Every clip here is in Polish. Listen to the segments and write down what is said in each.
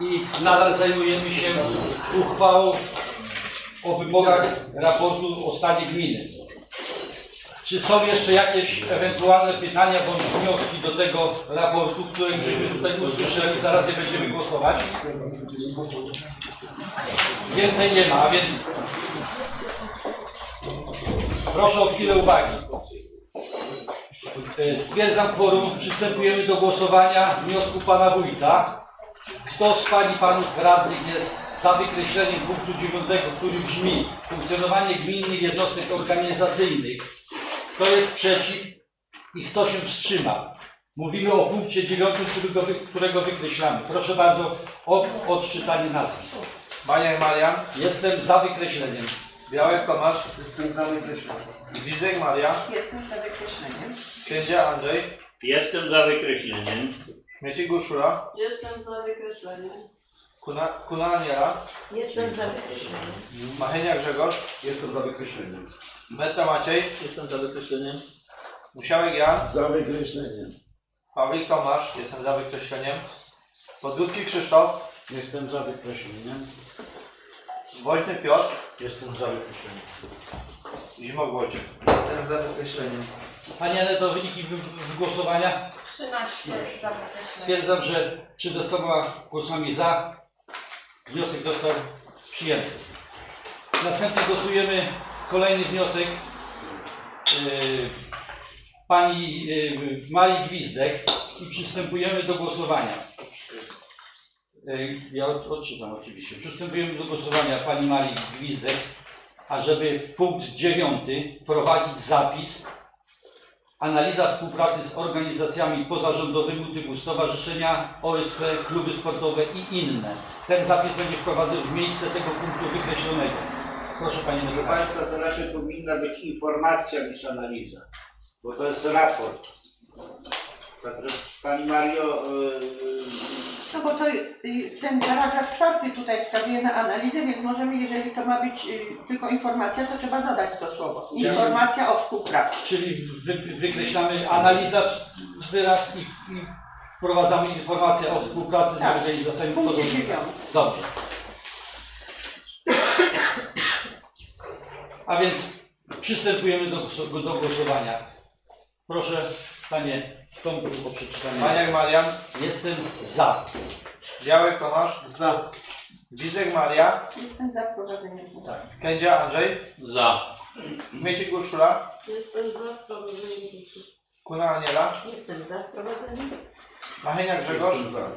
i nadal zajmujemy się uchwałą o wymogach raportu o stanie gminy. Czy są jeszcze jakieś ewentualne pytania bądź wnioski do tego raportu, który żeśmy tutaj usłyszeli, zaraz je będziemy głosować? Więcej nie ma, a więc proszę o chwilę uwagi. Stwierdzam kworum, przystępujemy do głosowania wniosku pana wójta. Kto z pań i panów radnych jest za wykreśleniem punktu 9, który brzmi funkcjonowanie gminnych jednostek organizacyjnych? Kto jest przeciw i kto się wstrzyma? Mówimy o punkcie 9, którego, wy- którego wykreślamy. Proszę bardzo o odczytanie nazwisk. Baniak Marian, Jestem za wykreśleniem. Białek Tomasz, jestem za wykreśleniem. Gwizdek Maria, Jestem za wykreśleniem. Kędzia Andrzej, Jestem za wykreśleniem. Śmieci Urszula, Jestem za wykreśleniem. Kuna, Kuna Aniela, Jestem za wykreśleniem. Machenia Grzegorz, Jestem za wykreśleniem. Meta Maciej, Jestem za wykreśleniem. Musiałek Jan, Za wykreśleniem. Pawlik Tomasz, jestem za wykreśleniem. Podgórski Krzysztof, Jestem za wykreśleniem. Woźny Piotr, Jestem za wykreśleniem. Zimok Wojciech. Jestem za wykreśleniem. Pani Aneto, wyniki wy- wy- głosowania? 13 za. Stwierdzam, że przy dostała głosami za, wniosek został przyjęty. Następnie głosujemy kolejny wniosek yy, pani yy, Marii Gwizdek i przystępujemy do głosowania. Yy, ja od, odczytam oczywiście. Przystępujemy do głosowania pani Marii Gwizdek, ażeby w punkt dziewiąty wprowadzić zapis Analiza współpracy z organizacjami pozarządowymi typu stowarzyszenia, OSP, kluby sportowe i inne. Ten zapis będzie wprowadzony w miejsce tego punktu wykreślonego. Proszę Panie Proszę Mecenasie. Państwa, to raczej powinna być informacja niż analiza, bo to jest raport. Także Pani Mario, yy, bo to y, ten paragraf czwarty tutaj wskazuje na analizę, więc możemy, jeżeli to ma być y, tylko informacja, to trzeba dodać to słowo. Czyli- Informacja o współpracy. Czyli wy, wykreślamy analiza wyraz i, i wprowadzamy informację o współpracy z Tak. organizacjami dziewiątym. Dobrze. A więc przystępujemy do, głosu- do głosowania. Proszę Panie Tomku o przeczytanie. Baniak Marian, Jestem za. Białek Tomasz, za. Gwizdek Maria, Jestem za wprowadzeniem. Tak. Kędzia Andrzej, Za. Śmieci Urszula, Jestem za wprowadzeniem dzieci. Kuna Aniela, Jestem za wprowadzeniem. Machenia Grzegorz, Jestem za.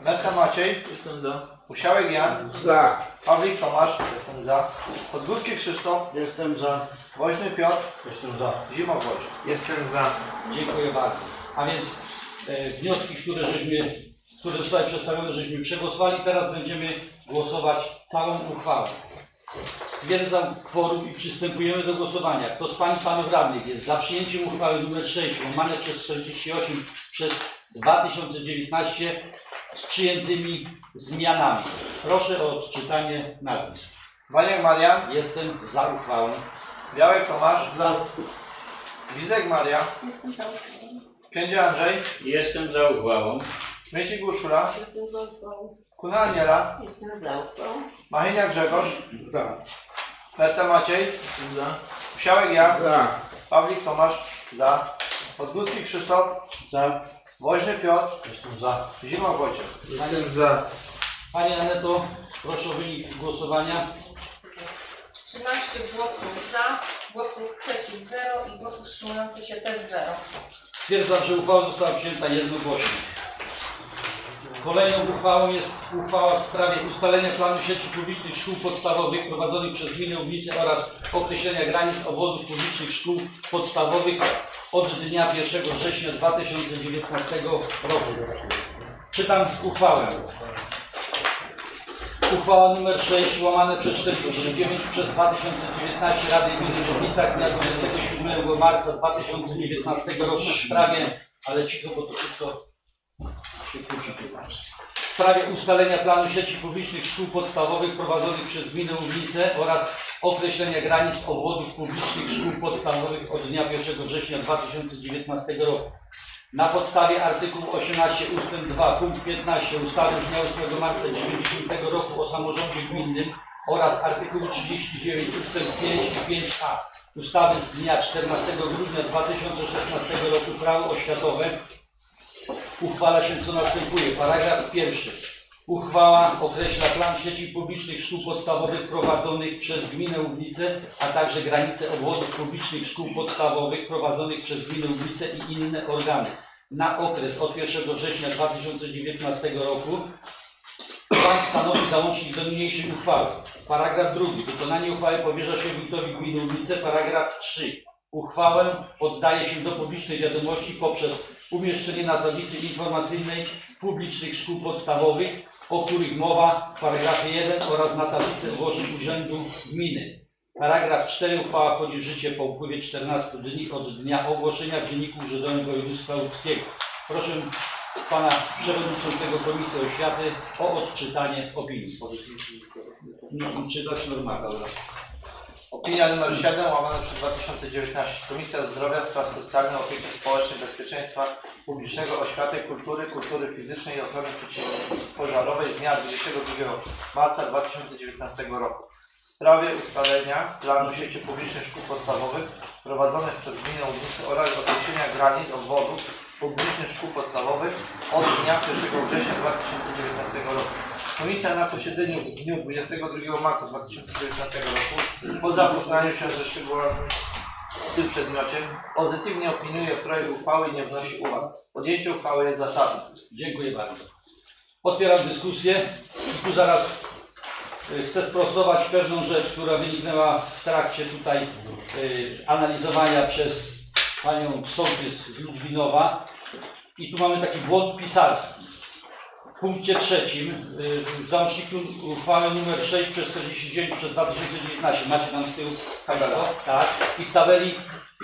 Meta Maciej, Jestem za. Musiałek Jan, Za. Pawlik Tomasz, jestem za. Podgórski Krzysztof, Jestem za. Woźny Piotr, Jestem za. Wojciech. Jestem za. Dziękuję bardzo. A więc e, wnioski, które żeśmy, które zostały przedstawione, żeśmy przegłosowali. Teraz będziemy głosować całą uchwałą. Stwierdzam kworum i przystępujemy do głosowania. Kto z Pań i Panów Radnych jest za przyjęciem uchwały nr 6 łamane przez 48 przez 2019 z przyjętymi zmianami? Proszę o odczytanie nazwisk. Baniak Marian, Jestem za uchwałą. Białek Tomasz, za. Gwizdek Maria, Jestem za wprowadzeniem. Kędzia Andrzej, Jestem za uchwałą. Śmieci Urszula, Jestem za uchwałą. Kuna Aniela, Jestem za uchwałą. Machenia Grzegorz, Za. Meta Maciej, Jestem za. Musiałek Jan, Za. Pawlik Tomasz, za. Podgórski Krzysztof, Za. Woźny Piotr, Jestem za. Zimok Wojciech. Jestem za. Panie Aneto, proszę o wynik głosowania. 13 głosów za, głosów przeciw 0 i głosów wstrzymujących się też 0. Stwierdzam, że uchwała została przyjęta jednogłośnie. Kolejną uchwałą jest uchwała w sprawie ustalenia planu sieci publicznych szkół podstawowych prowadzonych przez gminę Łubnice oraz określenia granic obwodów publicznych szkół podstawowych od dnia 1 września 2019 roku. Czytam uchwałę. Uchwała nr 6 łamane przez 49 przez 2019 Rady Gminy Żywnica z dnia 27 marca 2019 roku w sprawie, ale cicho, bo to wszystko się. W sprawie ustalenia planu sieci publicznych szkół podstawowych prowadzonych przez gminę Łubnice oraz określenia granic obwodów publicznych szkół podstawowych od dnia 1 września 2019 roku. Na podstawie artykułu 18 ust. 2 punkt 15 ustawy z dnia 8 marca 1990 roku o samorządzie gminnym oraz artykułu 39 ust. 5 i 5a ustawy z dnia 14 grudnia 2016 roku Prawo oświatowe uchwala się co następuje. Paragraf pierwszy. Uchwała określa plan sieci publicznych szkół podstawowych prowadzonych przez gminę Łubnice, a także granice obwodów publicznych szkół podstawowych prowadzonych przez gminę Łubnice i inne organy na okres od 1 września 2019 roku. Plan stanowi załącznik do niniejszej uchwały. Paragraf drugi. Wykonanie uchwały powierza się wójtowi gminy Łubnice. Paragraf 3. Uchwałę oddaje się do publicznej wiadomości poprzez umieszczenie na tablicy informacyjnej publicznych szkół podstawowych, o których mowa w paragrafie 1 oraz na tablicy ogłoszeń Urzędu Gminy. Paragraf 4. Uchwała wchodzi w życie po upływie 14 dni od dnia ogłoszenia w Dzienniku Urzędowym Województwa Łódzkiego. Proszę Pana Przewodniczącego Komisji Oświaty o odczytanie opinii. Czytać normalnie. Opinia numer 7 łamane przez 2019. Komisja Zdrowia, Spraw Socjalnych, Opieki Społecznej, Bezpieczeństwa Publicznego, Oświaty, Kultury, Kultury Fizycznej i Ochrony Przeciwpożarowej z dnia 22 marca 2019 roku. W sprawie ustalenia planu sieci publicznych szkół podstawowych prowadzonych przez Gminę Łubnicy oraz określenia granic obwodów publicznych szkół podstawowych od dnia 1 września 2019 roku. Komisja na posiedzeniu w dniu 22 marca 2019 roku po zapoznaniu się ze szczegółami w tym przedmiocie pozytywnie opiniuje projekt uchwały i nie wnosi uwag. Podjęcie uchwały jest zasadne. Dziękuję bardzo. Otwieram dyskusję i tu zaraz y, chcę sprostować pewną rzecz, która wyniknęła w trakcie tutaj y, analizowania przez panią sołtys z Ludwinowa. I tu mamy taki błąd pisarski. W punkcie trzecim y, w załączniku uchwały nr 6 przez 49 przez 2019 macie tam z tyłu Państwo? Tak. I w tabeli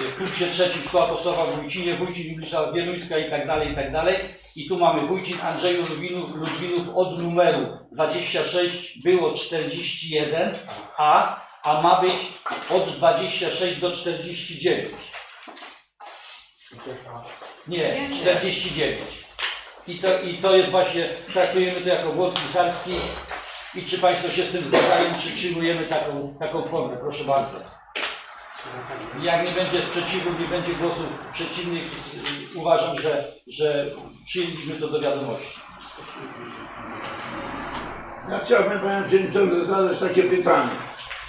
y, w punkcie trzecim szkoła podstawowa w Wójcinie, Wójcin Publiczna Wieluńska i tak dalej, i tak dalej. I tu mamy Wójcin Andrzeju Ludwinów, Ludwinów od numeru 26 było 41, a, a ma być od 26 do 49. Nie, 49. I to, I to jest właśnie, traktujemy to jako błąd pisarski. I czy Państwo się z tym zgadzają, czy przyjmujemy taką, taką formę? Proszę bardzo. Jak nie będzie sprzeciwu, nie będzie głosów przeciwnych, uważam, że, że przyjęliśmy to do wiadomości. Ja chciałbym Panie Przewodniczący zadać takie pytanie.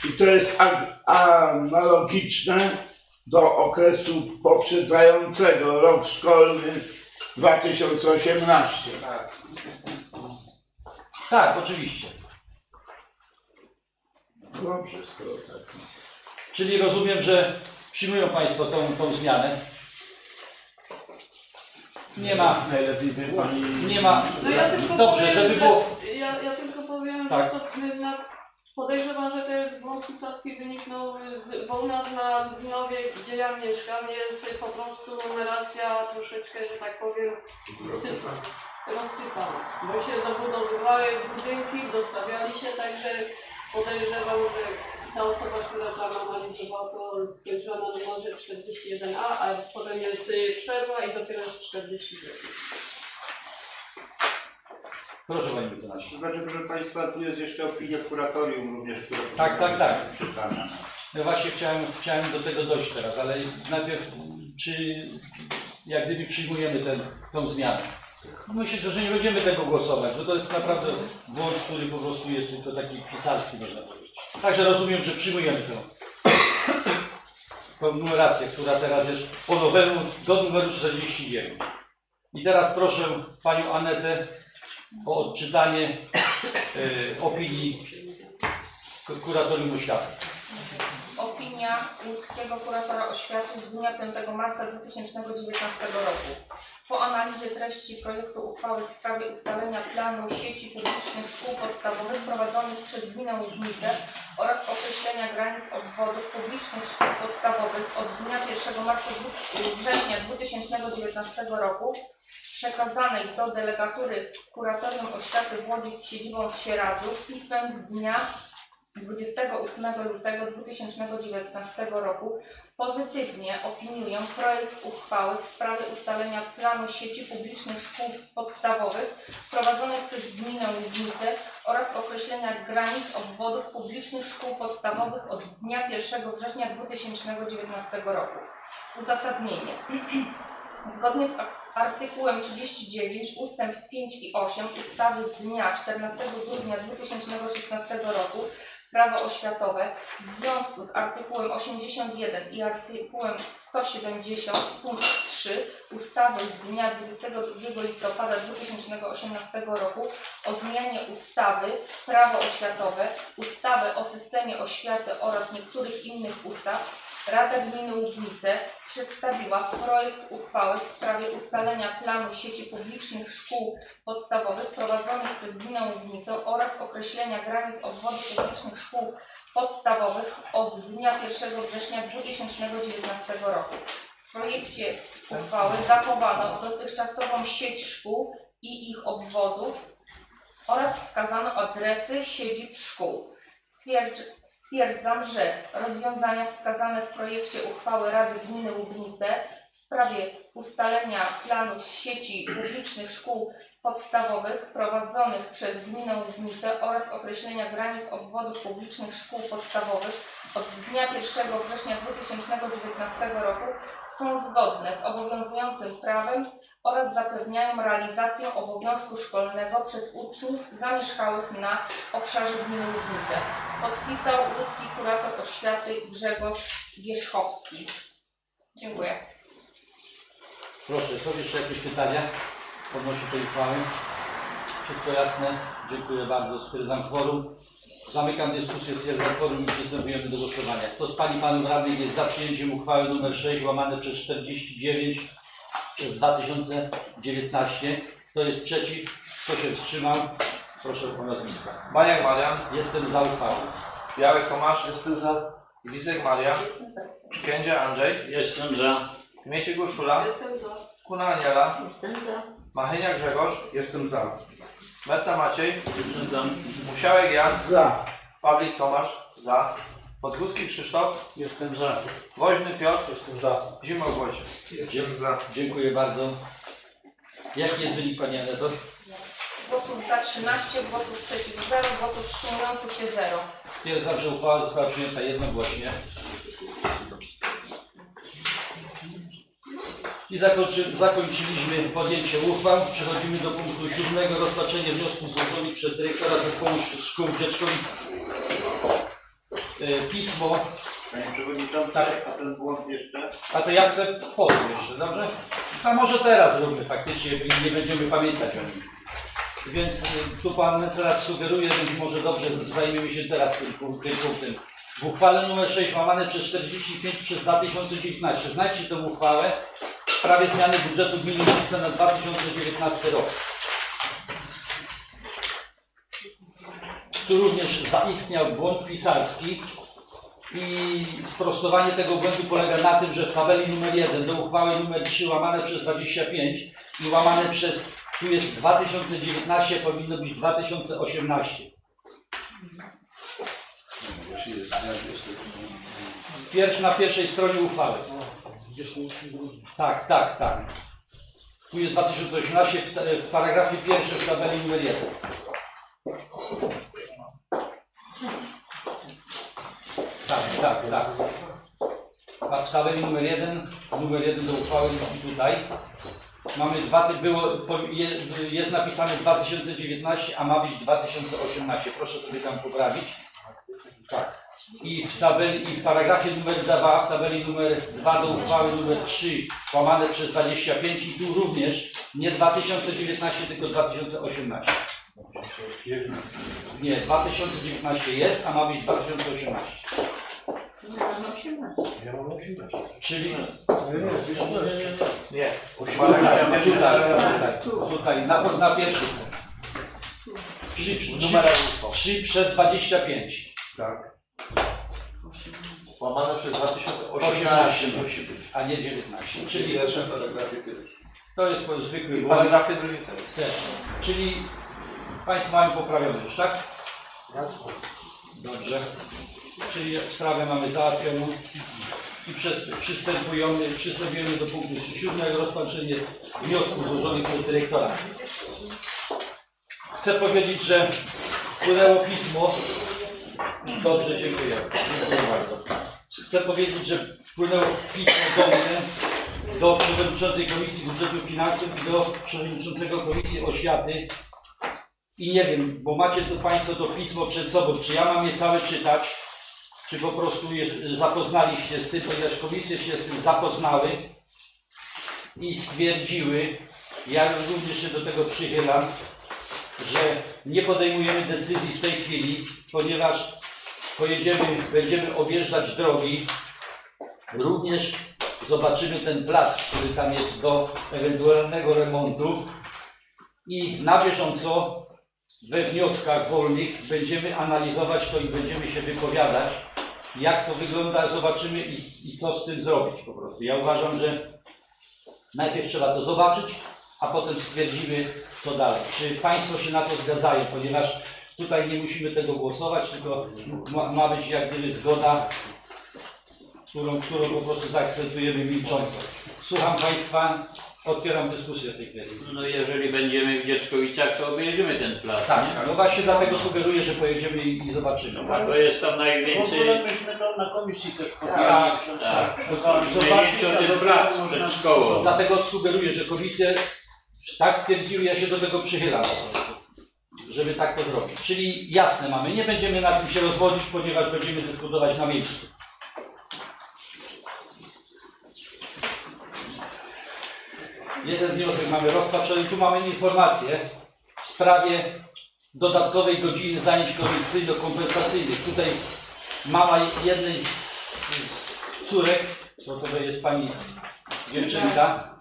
Czy to jest analogiczne do okresu poprzedzającego rok szkolny 2018? Tak, oczywiście. Dobrze, skoro tak. Czyli rozumiem, że przyjmują Państwo tą, tą zmianę. Nie ma, Najlepiej by Pani... nie ma. No ja tylko Dobrze, powiem, żeby że, było. Ja, ja tylko powiem, Tak. że to jednak podejrzewam, że to jest błąd pisarski wyniknął z, bo u nas na Gnowie, gdzie ja mieszkam, jest po prostu numeracja troszeczkę, że tak powiem, sypa, rozsypana. Bo się zabudowywały budynki, dostawiali się, także podejrzewam, że ta osoba, która tam analizowała to skończyła na numerze 41A, a potem jest y, przerwa i dopiero jest 49. Proszę Panie Mecenasie. To znaczy, proszę Państwa, tu jest jeszcze opinia kuratorium również, która Tak, tak, tak. Czytana. No właśnie chciałem, chciałem do tego dojść teraz, ale najpierw czy jak gdyby przyjmujemy tą zmianę. Myślę, że nie będziemy tego głosować, bo to jest naprawdę błąd, który po prostu jest tylko taki pisarski, można powiedzieć. Także rozumiem, że przyjmujemy tą, tą numerację, która teraz jest po nowemu do numeru 49. I teraz proszę Panią Anetę o odczytanie e, opinii Ku- Kuratorium Oświaty. Opinia łódzkiego kuratora oświaty z dnia 5 marca 2019 roku. Po analizie treści projektu uchwały w sprawie ustalenia planu sieci publicznych szkół podstawowych prowadzonych przez gminę Łubnicę oraz określenia granic obwodów publicznych szkół podstawowych od dnia 1 marca dwu- września 2019 roku przekazanej do delegatury Kuratorium Oświaty w Łodzi z siedzibą w Sieradzu pismem z dnia 28 lutego 2019 roku pozytywnie opiniują projekt uchwały w sprawie ustalenia planu sieci publicznych szkół podstawowych prowadzonych przez gminę Łubnice oraz określenia granic obwodów publicznych szkół podstawowych od dnia 1 września 2019 roku. Uzasadnienie. Zgodnie z ak- artykułem 39 ustęp 5 i 8 ustawy z dnia 14 grudnia 2016 roku Prawo oświatowe w związku z artykułem 81 i artykułem 170 punkt 3 ustawy z dnia 22 listopada 2018 roku o zmianie ustawy Prawo oświatowe, ustawy o systemie oświaty oraz niektórych innych ustaw Rada Gminy Łubnice przedstawiła projekt uchwały w sprawie ustalenia planu sieci publicznych szkół podstawowych prowadzonych przez Gminę Łubnicę oraz określenia granic obwodów publicznych szkół podstawowych od dnia 1 września 2019 roku. W projekcie uchwały zachowano dotychczasową sieć szkół i ich obwodów oraz wskazano adresy siedzib szkół. Stwierdz, stwierdzam, że rozwiązania wskazane w projekcie uchwały Rady Gminy Łubnice w sprawie ustalenia planu sieci publicznych szkół podstawowych prowadzonych przez Gminę Łubnice oraz określenia granic obwodów publicznych szkół podstawowych od dnia 1 września 2019 roku są zgodne z obowiązującym prawem oraz zapewniają realizację obowiązku szkolnego przez uczniów zamieszkałych na obszarze gminy Łubnice. Podpisał ludzki kurator oświaty Grzegorz Wierzchowski. Dziękuję. Proszę, są jeszcze jakieś pytania odnośnie tej uchwały? Wszystko jasne? Dziękuję bardzo. Stwierdzam kworum. Zamykam dyskusję, stwierdzam kworum i przystępujemy do głosowania. Kto z Pani Panów Radnych jest za przyjęciem uchwały nr 6 łamane przez 49 przez 2019? Kto jest przeciw? Kto się wstrzymał? Proszę o nazwiska. Baniak Marian, Jestem za uchwałą. Białek Tomasz, jestem za. Witek Maria, Kędzia Andrzej, Jestem za. Kmieciek Urszula, Jestem za. Kuna Aniela, Jestem za. Machynia Grzegorz, Jestem za. Berta Maciej, Jestem za. Musiałek Jan, Za. Pawlik Tomasz, za. Podgórski Krzysztof, Jestem za. Woźny Piotr, Jestem za. Zimok Wojciech. Jestem za. Dziękuję bardzo. Jaki jest wynik Pani Aneto? Głosów za 13, głosów przeciw 0, głosów wstrzymujących się 0. Stwierdzam, że uchwała została przyjęta jednogłośnie. I zakończy, zakończyliśmy podjęcie uchwał. Przechodzimy do punktu siódmego. Rozpatrzenie wniosków złożonych przez dyrektora zespołu szkół w Dzieczkowic. E, Pismo, Panie Przewodniczący, a ten błąd jeszcze? a to ja chcę powiem jeszcze, dobrze? A może teraz zróbmy faktycznie, nie będziemy pamiętać o nim. Więc y, tu Pan mecenas sugeruje, więc może dobrze zajmiemy się teraz tym, punk- tym punktem. W uchwale nr 6 łamane przez 45 przez 2019 znajdźcie tę uchwałę w sprawie zmiany budżetu gminy na 2019 rok. Tu również zaistniał błąd pisarski i sprostowanie tego błędu polega na tym, że w tabeli numer 1 do uchwały numer 3 łamane przez 25 i łamane przez, tu jest 2019, powinno być 2018. Pierwszy, na pierwszej stronie uchwały. Tak, tak, tak. Tu jest 2018 w, w paragrafie pierwszym w tabeli numer 1. Tak, tak, tak. A w tabeli numer 1, numer 1 do uchwały i tutaj mamy dwa, było, jest napisane 2019, a ma być 2018. Proszę sobie tam poprawić. Tak. I w tabeli, i w paragrafie numer 2, w tabeli numer 2 do uchwały numer 3 łamane przez 25 i tu również nie 2019, tylko 2018. Nie, 2019 jest, a ma być 2018. Ja mam 18. Czyli Nie. tutaj, tutaj, tutaj, tutaj na, na pierwszy. 3, 3 przez 25. Tak. Łamane przez 2018. 18 musi być, a nie 19. Czyli paragrafie to jest po- zwykły błąd. paragrafie drugim też. Też. Czyli Państwo mają poprawione już, tak? Jasne. Dobrze. Czyli sprawę mamy załatwioną i przystępujemy, przystępujemy do punktu siódmego rozpatrzenie wniosków złożonych przez dyrektora. Chcę powiedzieć, że wpłynęło pismo. Dobrze, dziękuję. Dziękuję bardzo. Chcę powiedzieć, że wpłynęło pismo do mnie, do przewodniczącej Komisji Budżetu i Finansów i do przewodniczącego Komisji Oświaty. I nie wiem, bo macie tu Państwo to pismo przed sobą, czy ja mam je całe czytać, czy po prostu zapoznaliście z tym, ponieważ komisje się z tym zapoznały i stwierdziły, ja również się do tego przychylam, że nie podejmujemy decyzji w tej chwili, ponieważ pojedziemy, będziemy objeżdżać drogi, również zobaczymy ten plac, który tam jest do ewentualnego remontu. I na bieżąco we wnioskach wolnych będziemy analizować to i będziemy się wypowiadać, jak to wygląda, zobaczymy i, i co z tym zrobić po prostu. Ja uważam, że najpierw trzeba to zobaczyć, a potem stwierdzimy, co dalej. Czy Państwo się na to zgadzają, ponieważ tutaj nie musimy tego głosować, tylko ma, ma być jak gdyby zgoda, którą, którą po prostu zaakceptujemy milcząco. Słucham Państwa, otwieram dyskusję w tej kwestii. No jeżeli będziemy w Dzieczkowicach, to obejrzymy ten plac, Tak, nie? no właśnie dlatego sugeruję, że pojedziemy i, i zobaczymy. Tak? To jest tam W najwięcej... ogóle myśmy to na komisji też podjęli. Tak, tak. A ten plac można przed szkołą. Dlatego sugeruję, że komisje tak stwierdziły, ja się do tego przychylam po prostu, żeby tak to zrobić. Czyli jasne mamy, nie będziemy na tym się rozwodzić, ponieważ będziemy dyskutować na miejscu. Jeden wniosek mamy rozpatrzony, tu mamy informację w sprawie dodatkowej godziny zajęć korekcyjno-kompensacyjnych. Tutaj mama jednej z, z córek, bo to jest pani dziewczynka,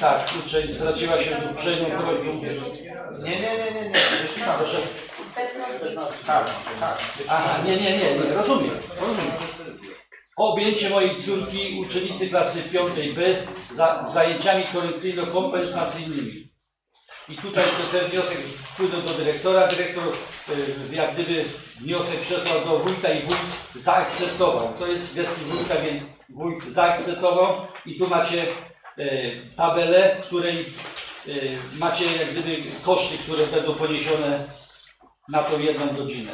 tak, uczeń zwróciła się z uprzejmą prośbą. Nie, nie, nie, nie, nie. Tam, Proszę. Tak, tak. Aha, nie, nie, nie, nie, rozumiem, rozumiem. Objęcie mojej córki, uczennicy klasy 5B, za, zajęciami korekcyjno-kompensacyjnymi. I tutaj to, ten wniosek wpłynął do dyrektora. Dyrektor y, jak gdyby wniosek przesłał do wójta i wójt zaakceptował. To jest gestii wójta, więc wójt zaakceptował. I tu macie y, tabelę, w której y, macie jak gdyby koszty, które będą poniesione na tą jedną godzinę.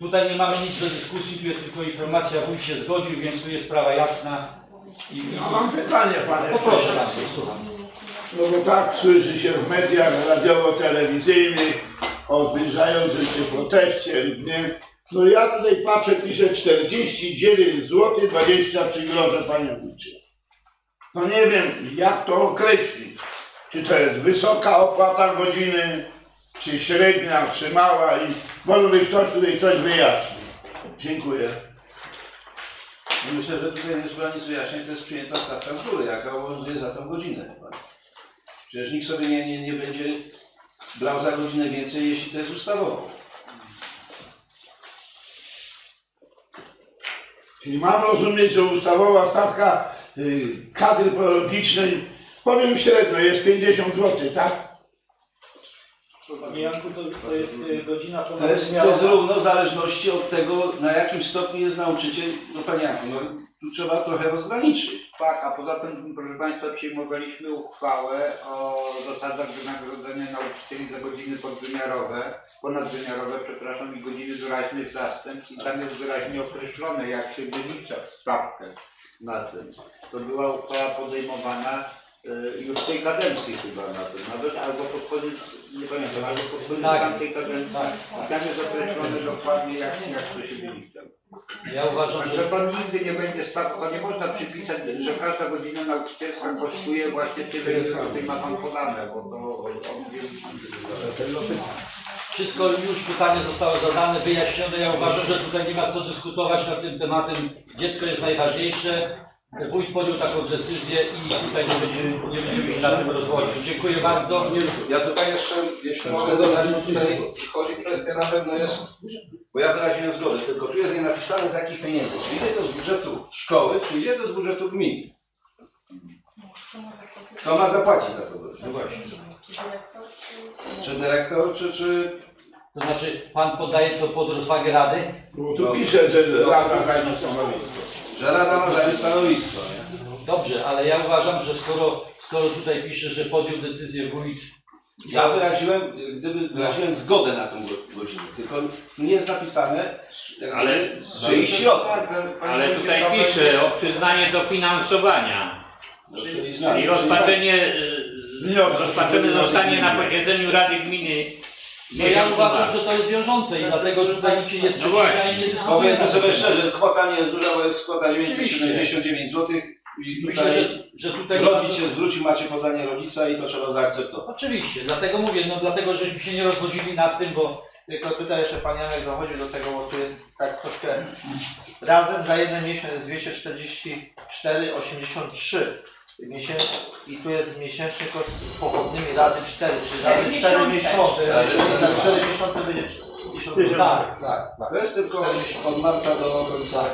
Tutaj nie mamy nic do dyskusji, tu jest tylko informacja, wójt się zgodził, więc tu jest sprawa jasna. I, i, Ja mam pytanie, panie poproszę prezesie. bardzo, słucham. No bo tak słyszy się w mediach radiowo-telewizyjnych o zbliżającym się proteście nie. No ja tutaj patrzę, pisze 49 zł 23 grosze, panie wójcie. No nie wiem, jak to określić. Czy to jest wysoka opłata godziny, czy średnia, czy mała i może by ktoś tutaj coś wyjaśnił. Dziękuję. No Myślę, że tutaj nie trzeba nic wyjaśniać, to jest przyjęta stawka z góry, jaka obowiązuje za tą godzinę. Przecież nikt sobie nie, nie, nie będzie brał za godzinę więcej, jeśli to jest ustawowo. Czyli mam rozumieć, że ustawowa stawka y, kadry pedagogicznej, powiem średnio, jest 50 zł, tak? Panie Janku, to, to jest godzina To jest, to jest równo w zależności od tego, na jakim stopniu jest nauczyciel. No panie Janku, no, tu trzeba trochę rozgraniczyć. Tak, a poza tym, proszę Państwa, przyjmowaliśmy uchwałę o zasadach wynagrodzenia nauczycieli za godziny podwymiarowe, ponadwymiarowe, przepraszam, i godziny doraźnych zastępstw i tam jest wyraźnie określone, jak się wylicza stawkę na tym. To była uchwała podejmowana już w tej kadencji chyba na tym, nawet albo pod koniec, nie pamiętam, albo pod koniec Tak. tamtej kadencji. Tak, I tam jest określone dokładnie, jak, jak to się wylicza. Ja uważam, Także że to nigdy nie będzie stawką, to nie można przypisać, że każda godzina nauczycielska kosztuje właśnie tyle, ile tutaj ma Pan podane, bo to od wielu wszystko już pytanie zostało zadane, wyjaśnione. Ja uważam, że tutaj nie ma co dyskutować nad tym tematem. Dziecko jest najważniejsze. Wójt podjął taką decyzję i tutaj nie będziemy, nie będziemy się na tym rozwodzić. Dziękuję bardzo. Ja tutaj jeszcze, jeśli mogę dodać, tutaj chodzi kwestia na pewno jest, bo ja wyraziłem zgodę, tylko tu jest nie napisane z jakich pieniędzy. Czy idzie to z budżetu szkoły, czy idzie to z budżetu gminy. Kto ma zapłacić za to? No właśnie. Czy dyrektor, czy... Czy dyrektor, czy, czy To znaczy, pan podaje to pod rozwagę Rady? Bo tu pisze, że Rada zajmie stanowisko. Że Rada ma zająć stanowisko. Nie? Dobrze, ale ja uważam, że skoro, skoro tutaj pisze, że podjął decyzję wójt, Ja wyraziłem, gdyby wyraziłem zgodę na tą go- godzinę, tylko nie jest napisane, jakby, Ale- środek. Tak, ale panie Ale wójcie, tutaj to pisze o przyznanie dofinansowania. Czyli I znaczy, rozpatrzenie, e, Wniosek. rozpatrzone zostanie na posiedzeniu Rady Gminy. No ja uważam, że to jest wiążące i dlatego tutaj nikt się nie sprzeciwia właśnie. i nie dyskutuje. Powiedzmy sobie szczerze, kwota nie jest duża, bo jest kwota 979 zł i Myślę, tutaj że, że tutaj rodzic się zwróci, macie podanie rodzica i to trzeba zaakceptować. Oczywiście, dlatego mówię, no dlatego żeśmy się nie rozchodzili nad tym, bo Tylko tutaj jeszcze Pan Janek dochodził do tego, bo tu jest tak troszkę razem za jeden miesiąc jest 244,83 miesięcznie i tu jest miesięczny koszt pochodnymi razy 4, czyli razy 4 miesiące. Za 4 miesiące będzie 1000 Tak, tak, tak. To jest tylko od marca do końca.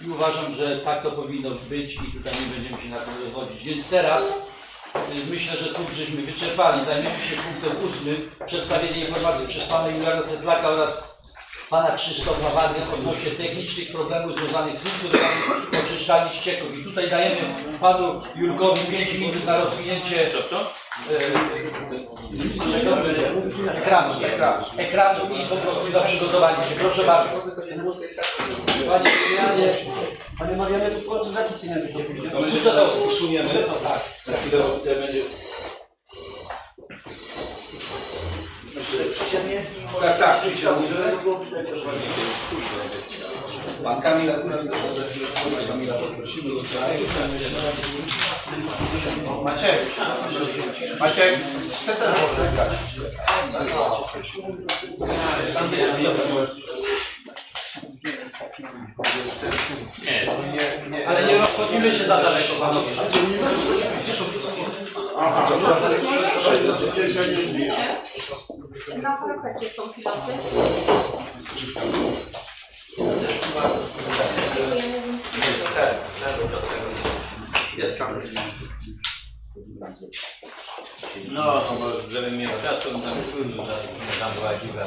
i uważam, że tak to powinno być i tutaj nie będziemy się na tym rozwodzić. Więc teraz y, myślę, że tu żeśmy wyczerpali. Zajmiemy się punktem ósmym. Przedstawienie informacji przez pana Juliana Sedlaka oraz pana Krzysztofa Wagner odnośnie technicznych problemów związanych z funkcjonowaniem oczyszczalni ścieków. I tutaj dajemy panu Julkowi 5 minut na rozwinięcie Co e, ekranu, ekranu, ekranu i po prostu na przygotowanie się. Proszę bardzo. Panie Julianie, Panie Marianie, to płacę za jakich pieniędzy nie będzie? To usuniemy, to tak, za chwilę będzie. Tak, tak, przysiadł, Pan Kamil akurat Kamila poprosimy do Maciek, Maciek, chcę ten wygrać. Nie. ale nie rozchodzimy się za daleko, panowie. Aha, Na parapecie są piloty. No, no bo żebym miał czas, to bym tam wpłynął, tam była dziwna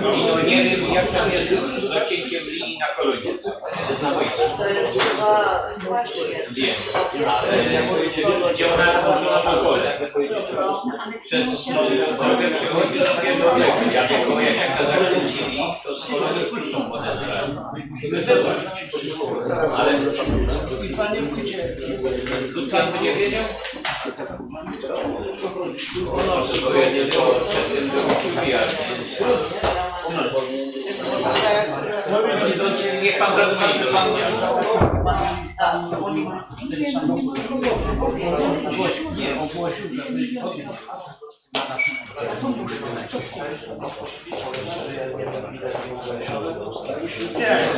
no nie wiem jak tam jest z docięciem linii na kolonie. To jest. To chyba właśnie. Wiem. Gdzie ona jest złożona na kole. Przez drogę przechodzi do pierwszego brzegu. Jak tylko jak na zakręcili, to z kolony puszczą wodę. Musimy zebrać. Ale tu pan by nie wiedział? To nie tym był Niech pan zadzwoni do pan. Nie, ogłosił, że na naszym Nie,